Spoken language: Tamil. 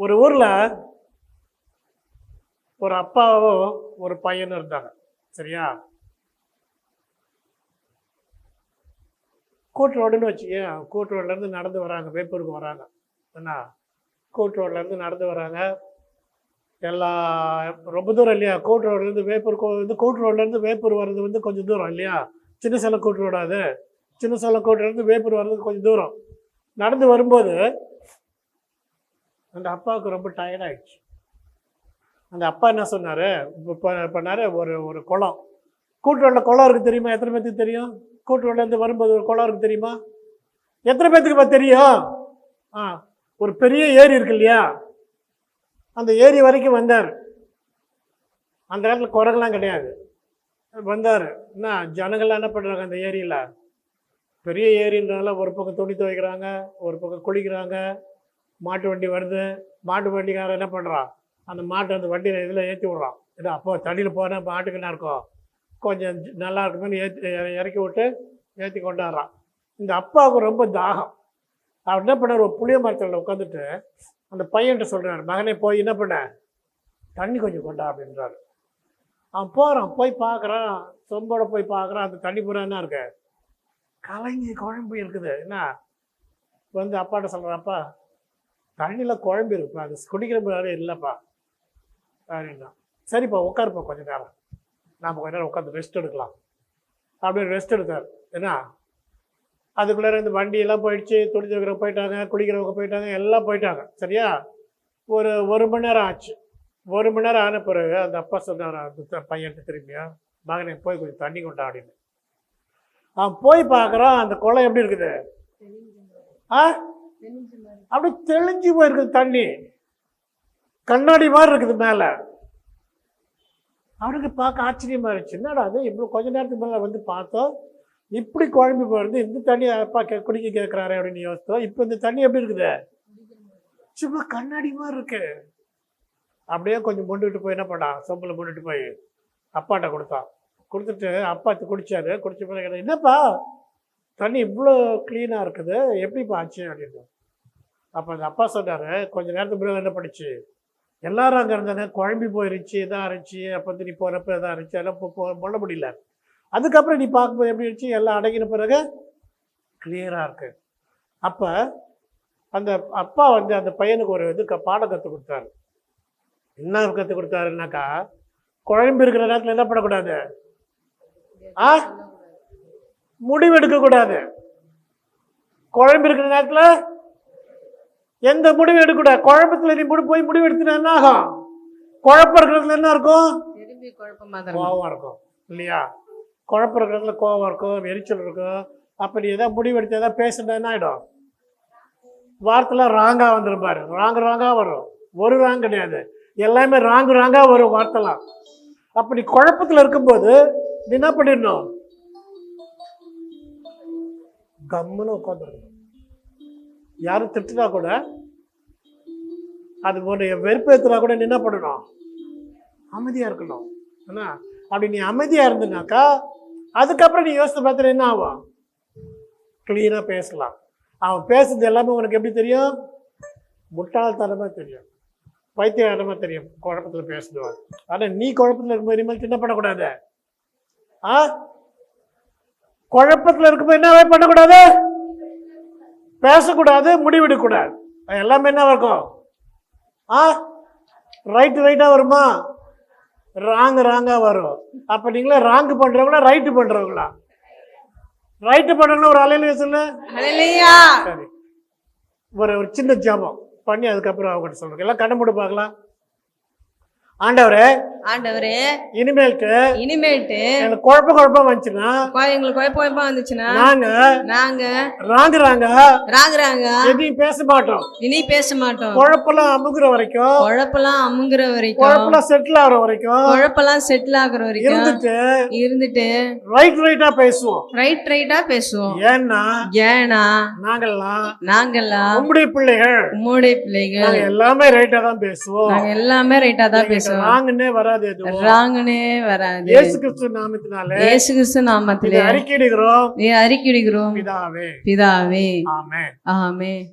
ஒரு ஊரில் ஒரு அப்பாவும் ஒரு பையனும் இருந்தாங்க. சரியா? கூட்டு ரோடுன்னு வச்சுக்க கூட்டு ரோட்லேருந்து நடந்து வராங்க. வேப்பூருக்கு வராங்க. என்ன கூட்டு ரோட்லேருந்து நடந்து வராங்க. எல்லா ரொம்ப தூரம் இல்லையா? கூட்டு ரோட்லேருந்து வேப்பூர் கோ- வந்து கூட்டு ரோட்லேருந்து வேப்பூர் வர்றது வந்து கொஞ்சம் தூரம் இல்லையா? சின்ன சேலம் கூட்டு ரோடாது சின்ன சேலம் கூட்டுலேருந்து வேப்பூர் வர்றது கொஞ்சம் தூரம். நடந்து வரும்போது அந்த அப்பாவுக்கு ரொம்ப டயர்டாகிடுச்சு ஆயிடுச்சு. அந்த அப்பா என்ன சொன்னார்? இப்போ பண்ணார் ஒரு ஒரு குளம். கூட்டுரோட்டில் குளம் இருக்குது தெரியுமா? எத்தனை பேத்துக்கு தெரியும்? கூட்டுரோட்லேருந்து வரும்போது ஒரு குளம் இருக்குது தெரியுமா? எத்தனை பேத்துக்கு இப்போ தெரியும்? ஆ ஒரு பெரிய ஏரி இருக்கு இல்லையா? அந்த ஏரி வரைக்கும் வந்தார். அந்த காலத்தில் குரங்கெல்லாம் கிடையாது. வந்தார். என்ன ஜனங்கள்லாம் என்ன பண்ணுறாங்க அந்த ஏரியில்? பெரிய ஏரின்றனால ஒரு பக்கம் துணி துவைக்கிறாங்க ஒரு பக்கம் குளிக்கிறாங்க மாட்டு வண்டி வருது மாட்டு வண்டிக்காரன் என்ன பண்ணுறான் அந்த மாட்டை அந்த வண்டியில் இதில் ஏற்றி விட்றான். இல்லை அப்போ தண்ணியில் போனால் மாட்டுக்கு என்ன இருக்கும்? கொஞ்சம் நல்லா இருக்குமேனு ஏற்றி இறக்கி விட்டு ஏற்றி கொண்டாடுறான். இந்த அப்பாவுக்கு ரொம்ப தாகம். அவர் என்ன பண்ணார்? ஒரு புளிய மரத்தில் உட்காந்துட்டு அந்த பையன்கிட்ட சொல்கிறார் மகனே போய் என்ன பண்ண? தண்ணி கொஞ்சம் கொண்டா அப்படின்றாரு. அவன் போகிறான் போய் பார்க்குறான் சொம்போட போய் பார்க்குறான் அந்த தண்ணி பூரா என்ன இருக்கு? கலங்கி குழம்பு இருக்குது. என்ன? வந்து அப்பாட்ட சொல்கிறேன் அப்பா தண்ணியில் குழம்பு இருக்குப்பா. அது குடிக்கிற மாதிரி இல்லைப்பா. அப்படின்னா. சரிப்பா உட்காருப்பா கொஞ்ச நேரம். நாம் கொஞ்ச நேரம் உட்காந்து ரெஸ்ட் எடுக்கலாம். அப்படின்னு ரெஸ்ட் எடுத்தார். என்ன அதுக்குள்ளே இந்த வண்டியெல்லாம் போயிடுச்சு. துணி துவைக்கிறவங்க போயிட்டாங்க குளிக்கிறவங்க போயிட்டாங்க எல்லாம் போயிட்டாங்க. சரியா? ஒரு ஒரு மணி நேரம் ஆச்சு. ஒரு மணி நேரம் ஆன பிறகு அந்த அப்பா சொன்னார் அந்த த- பையன்கிட்ட திரும்பியா? மகனை போய் கொஞ்சம் தண்ணி கொண்டா அப்படின்னு. அவன் போய் பார்க்குறான் அந்த குளம் எப்படி இருக்குது? ஆ? அப்படி தெளிஞ்சு போயிருக்குது தண்ணி. கண்ணாடி மாதிரி இருக்குது மேலே. அவனுக்கு பார்க்க ஆச்சரியமா இருந்துச்சு. என்னடா அது இவ்வளோ கொஞ்ச நேரத்துக்கு மேலே வந்து பார்த்தோம். இப்படி குழம்பு போயிருந்து இந்த தண்ணி அப்பா கே குடிக்க கேட்குறாரு அப்படின்னு யோசித்தோம். இப்போ இந்த தண்ணி எப்படி இருக்குது? சும்மா கண்ணாடி மாதிரி இருக்கு. அப்படியே கொஞ்சம் கொண்டுகிட்டு போய் என்ன பண்ணான் சொம்பில் கொண்டுட்டு போய் அப்பாட்ட கொடுத்தான். கொடுத்துட்டு அப்பா குடிச்சாரு. குடிச்ச பிறகு என்னப்பா? தண்ணி இவ்வளோ க்ளீனாக இருக்குது. எப்படி ஆச்சு அப்படின்னு. அப்போ அந்த அப்பா சொன்னார் கொஞ்சம் நேரத்துக்கு முன்னாடி என்ன படிச்சு எல்லாரும் அங்கே இருந்தாங்க குழம்பி போயிருச்சு இதாக இருந்துச்சு அப்போ வந்து நீ போகிறப்ப இதாக இருந்துச்சு எல்லாம் போட பண்ண முடியல. அதுக்கப்புறம் நீ பார்க்கும்போது எப்படி இருந்துச்சு? எல்லாம் அடங்கின பிறகு கிளியராக இருக்கு. அப்போ அந்த அப்பா வந்து அந்த பையனுக்கு ஒரு இது க- பாடம் கற்றுக் கொடுத்தாரு. என்ன கற்றுக் கொடுத்தாருன்னாக்கா குழம்பு இருக்கிற நேரத்தில் என்ன பண்ணக்கூடாது? ஆ? முடிவு எடுக்கக்கூடாது. குழம்பு இருக்கிற நேரத்தில் எந்த முடிவும் எடுக்கக்கூடாது. குழப்பத்துல நீ முடி போய் முடிவு எடுத்துனா என்ன ஆகும்? குழப்பம் இருக்கிறதுல என்ன இருக்கும்? கோவம் இருக்கும். இல்லையா? குழப்பம் இருக்கிறதுல கோவம் இருக்கும் எரிச்சல் இருக்கும். அப்போ நீ எதாவது முடிவு எடுத்து எதாவது பேசுனா என்ன ஆகிடும் வார்த்தைலாம் ராங்காக வந்துடும் பாரு. ராங்கு ராங்காக வரும். ஒரு ராங் கிடையாது. எல்லாமே ராங்கு ராங்காக வரும் வார்த்தைலாம். அப்போ நீ குழப்பத்தில் இருக்கும்போது நீ என்ன பண்ணிடணும்? கம்முன்னு உட்காந்துருக்கணும். யாரும் திட்டுனா கூட அது போன்ற வெறுப்பேற்றுனா கூட நீ என்ன பண்ணணும்? அமைதியாக இருக்கணும். என்ன அப்படி நீ அமைதியாக இருந்தனாக்கா அதுக்கப்புறம் நீ யோசித்து பார்த்துட்டு என்ன ஆகும்? கிளீனாக பேசலாம். அவன் பேசுறது எல்லாமே உனக்கு எப்படி தெரியும்? முட்டாள்தனமாக தெரியும். பைத்தியகாரமாக தெரியும் குழப்பத்தில் பேசுவான் ஆனால் நீ குழப்பத்தில் இருக்கும்போது இனிமேல் என்ன பண்ணக்கூடாது ஆ? குழப்பத்தில் இருக்கும்போது என்னவே பண்ணக்கூடாது? பேசக்கூடாது முடிவெடுக்கக்கூடாது. எல்லாமே என்ன இருக்கும் ஆ? ரைட்டு ரைட்டாக வருமா? ராங்கு ராங்காக வரும். அப்போ நீங்களே ராங்கு பண்ணுறவங்களா ரைட்டு பண்ணுறவங்களா ரைட்டு பண்ணுறவங்களா ஒரு அலையில சொல்லு. சரி. ஒரு ஒரு சின்ன ஜாபம் பண்ணி அதுக்கப்புறம் அவங்ககிட்ட சொல்லுங்க. எல்லாம் கண்ண மூடி பார்க்கலாம். ஆண்டவரே ஆண்டவரே இனிமேல்ட்டு இனிமேட்டு எனக்கு குழப்ப குழப்பம் வந்துச்சுன்னா எங்களுக்கு குழப்பம் குழப்பம் வந்துச்சுன்னா நாங்க நாங்க ராங்கு ராங்க ராகுறாங்க எதையும் பேச மாட்டோம். இனி பேச மாட்டோம். குழப்பெல்லாம் அமுகுற வரைக்கும் குழப்பெல்லாம் அமுங்குற வரைக்கும் குழப்பெல்லாம் செட்டில் ஆகுற வரைக்கும் குழப்பெல்லாம் செட்டில் ஆகுற வரைக்கும் இருந்துட்டு இருந்துட்டு ரைட் ரைட்டா பேசுவோம். ரைட் ரைட்டா பேசுவோம். ஏன்னா ஏன்னா நாங்கெல்லாம் நாங்கெல்லாம் உம்முடைய பிள்ளைகள். உம்முடைய பிள்ளைகள். எல்லாமே ரைட்டா தான் பேசுவோம். நாங்க எல்லாமே ரைட்டா தான் பேசுவோம் ராங்குன்னே வராது ராங்கனே வராது. இயேசு கிறிஸ்து நாமத்தினாலே இயேசு கிறிஸ்து நாமத்திலே அறிக்கையிடுகிறோம் நீ அறிக்கிடுகிறோம் பிதாவே. பிதாவே. ஆமென். ஆமே